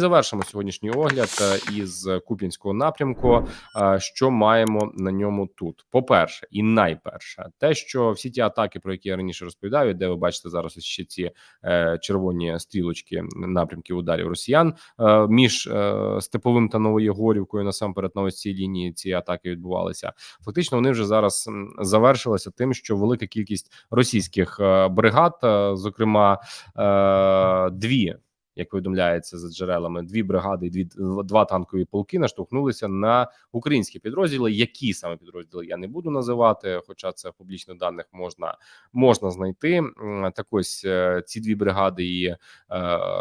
Завершимо сьогоднішній огляд е, із Куп'янського напрямку. Е, Що маємо на ньому тут? По перше, і найперше, те, що всі ті атаки, про які я раніше розповідаю, де ви бачите зараз ще ці е, червоні стрілочки напрямків ударів росіян між степовим та Новоєгорівкою, насамперед на ось цій лінії ці атаки відбувалися. Фактично, вони вже зараз завершилися тим, що велика кількість російських бригад, зокрема дві як повідомляється за джерелами, дві бригади і дві два танкові полки наштовхнулися на українські підрозділи. Які саме підрозділи я не буду називати, хоча це в публічних даних можна можна знайти. Так ось е, ці дві бригади і е,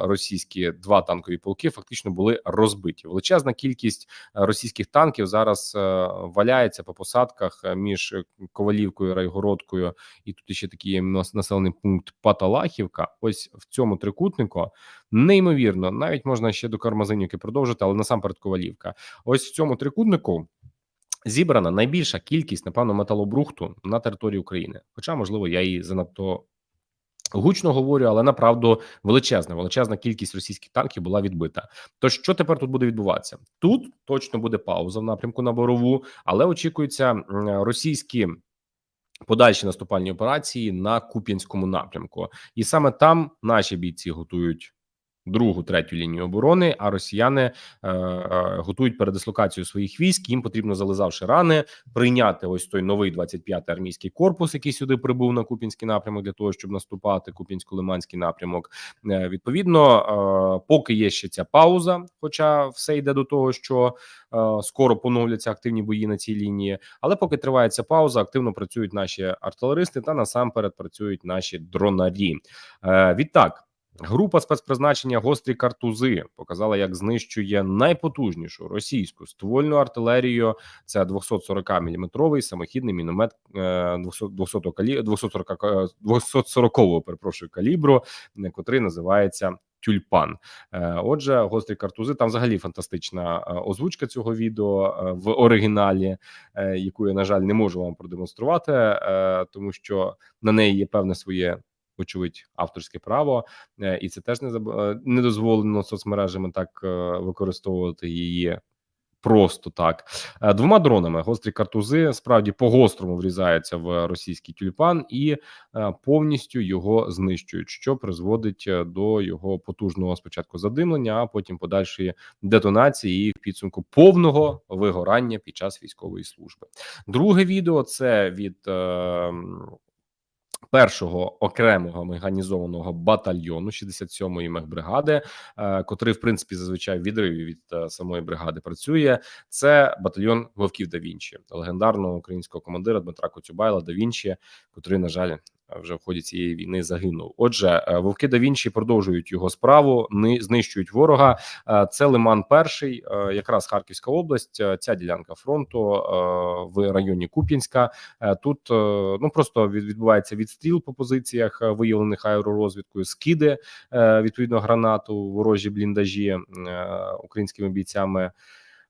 російські два танкові полки фактично були розбиті. Величезна кількість е, російських танків зараз валяється по посадках між Ковалівкою, Райгородкою і тут ще такий населений пункт Паталахівка. Ось в цьому трикутнику неймовірно. Навіть можна ще до Кармазинівки продовжити, але насамперед Ковалівка. Ось в цьому трикутнику. Зібрана найбільша кількість, напевно, металобрухту на території України. Хоча, можливо, я її занадто гучно говорю, але направду величезна, величезна кількість російських танків була відбита. То що тепер тут буде відбуватися? Тут точно буде пауза в напрямку на борову, але очікуються російські. Подальші наступальні операції на Куп'янському напрямку, і саме там наші бійці готують другу, третю лінію оборони. А росіяни е, е, готують передислокацію своїх військ. Їм потрібно зализавши рани, прийняти ось той новий 25-й армійський корпус, який сюди прибув на Куп'янський напрямок для того, щоб наступати Куп'янсько-Лиманський напрямок. Е, відповідно, е, поки є ще ця пауза, хоча все йде до того, що е, скоро поновляться активні бої на цій лінії. Але поки триває ця пауза, активно працюють наші артилеристи та насамперед працюють наші дронарі. Е, відтак. Група спецпризначення гострі картузи показала, як знищує найпотужнішу російську ствольну артилерію. Це 240 мм самохідний міномет е, 200 200 калі 240 е, 240 перепрошую калібру, е, котрий називається. Тюльпан, Е, отже, гострі картузи. Там взагалі фантастична е, озвучка цього відео в оригіналі, яку я на жаль не можу вам продемонструвати, тому що на неї є певне своє вочевидь авторське право, е, і це теж не заб... е, не дозволено соцмережами так е, використовувати її. Просто так двома дронами гострі картузи справді по гострому врізаються в російський тюльпан і повністю його знищують, що призводить до його потужного спочатку задимлення, а потім подальшої детонації і в підсумку повного вигорання під час військової служби. Друге відео це від. Першого окремого механізованого батальйону 67-ї мехбригади, е, котрий в принципі зазвичай в відриві від е, самої бригади працює. Це батальйон Вовків да Вінчі, легендарного українського командира Дмитра Коцюбайла да Вінчі, котрий, на жаль. Вже в ході цієї війни загинув. Отже, е, вовки да Вінчі продовжують його справу, ни знищують ворога. Е, Це Лиман, перший, е, якраз Харківська область. Ця ділянка фронту в районі Куп'янська. Тут ну просто від- відбувається відстріл по позиціях, виявлених аеророзвідкою, скиди відповідно гранату, ворожі бліндажі українськими бійцями.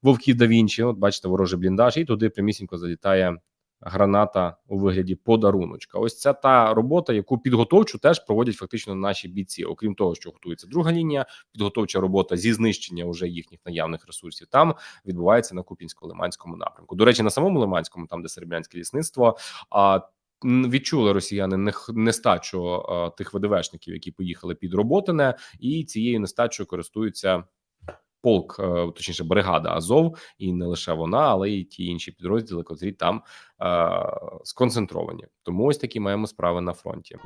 Вовків да Вінчі, от бачите, ворожий бліндаж, і туди прямісінько залітає граната у вигляді подаруночка. Ось це та робота, яку підготовчу теж проводять фактично наші бійці. Окрім того, що готується друга лінія, підготовча робота зі знищення уже їхніх наявних ресурсів. Там відбувається на Купінсько-Лиманському напрямку. До речі, на самому Лиманському, там де серебрянське лісництво. А відчули росіяни нестачу тих ВДВшників, які поїхали під Роботине, і цією нестачою користуються. Полк, е, точніше, бригада Азов, і не лише вона, але й ті інші підрозділи, котрі там е, сконцентровані. Тому ось такі маємо справи на фронті.